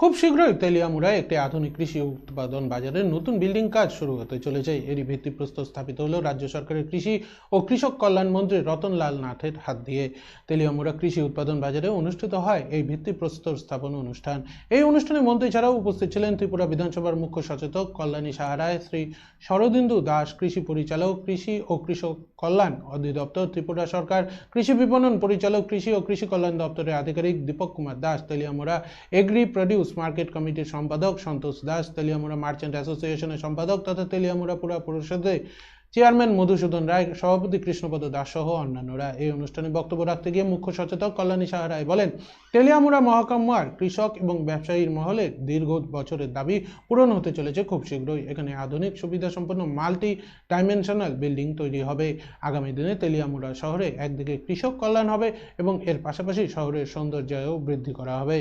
খুব শীঘ্রই তেলিয়ামুড়ায় একটি আধুনিক কৃষি উৎপাদন বাজারের নতুন বিল্ডিং কাজ শুরু হতে চলেছে। এরই ভিত্তিপ্রস্তর স্থাপিত হলো রাজ্য সরকারের কৃষি ও কৃষক কল্যাণ মন্ত্রী রতনলাল নাথের হাত দিয়ে। তেলিয়ামুড়া কৃষি উৎপাদন বাজারে অনুষ্ঠিত হয় এই ভিত্তিপ্রস্তর স্থাপন অনুষ্ঠান। এই অনুষ্ঠানে মন্ত্রী ছাড়াও উপস্থিত ছিলেন ত্রিপুরা বিধানসভার মুখ্য সচেতক কল্যাণী সাহারায়, শ্রী শরদিন্দু দাস কৃষি পরিচালক কৃষি ও কৃষক কল্যাণ অধিদপ্তর, ত্রিপুরা সরকার কৃষি বিপণন পরিচালক কৃষি ও কৃষি কল্যাণ দপ্তরের আধিকারিক Dipak Kumar Das, Teliamura agri produce market কমিটির সম্পাদক সন্তোষ দাস, তেলিয়ামুড়া মার্চেন্ট অ্যাসোসিয়েশনের সম্পাদক তথা তেলিয়ামুড়া পুরা পরিষদের চেয়ারম্যান মধুসূদন রায়, সভাপতি কৃষ্ণপদ দাস সহ অন্যান্যরা। এই অনুষ্ঠানে বক্তব্য রাখতে গিয়ে মুখ্য সচেতক কল্যাণী সাহা রায় বলেন, তেলিয়ামুড়া মহকুমার কৃষক এবং ব্যবসায়ীর মহলে দীর্ঘ বছরের দাবি পূরণ হতে চলেছে খুব শীঘ্রই। এখানে আধুনিক সুবিধা সম্পন্ন মাল্টি ডাইমেনশনাল বিল্ডিং তৈরি হবে। আগামী দিনে তেলিয়ামুড়া শহরে একদিকে কৃষক কল্যাণ হবে এবং এর পাশাপাশি শহরের সৌন্দর্যায়ও বৃদ্ধি করা হবে।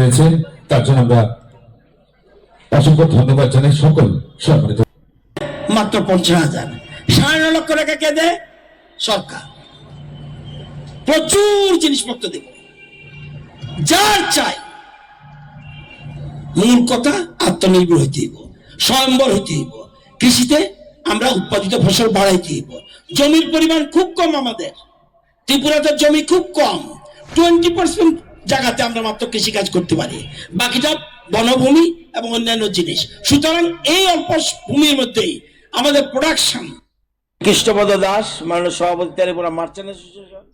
রয়েছে, তার জন্য আমরা অসংখ্য ধন্যবাদ জানাই সকল সম্মানিত মাত্র পঞ্চাশ হাজার। সাড়ে লক্ষ টাকা কে দেয়? সরকার। প্রচুর জিনিসপত্র দেব। যার চাই, মূল কথা আত্মনির্ভর হইতে হইব, স্বয়ম্বর হইতে হইব। কৃষিতে আমরা উৎপাদিত ফসল বাড়াইতে হইব। জমির পরিমাণ খুব কম আমাদের। ত্রিপুরাতে জমি খুব কম। টোয়েন্টি পার্সেন্ট জায়গাতে আমরা মাত্র কৃষি কাজ করতে পারি। বাকিটা বনভূমি এবং অন্যান্য জিনিস। সুতরাং এই অল্প ভূমির মধ্যেই আমাদের প্রোডাকশন কৃষ্ণপদ দাস, মাননীয় সভাপতি তারিপুরা মার্চেন্ট অ্যাসোসিয়েশন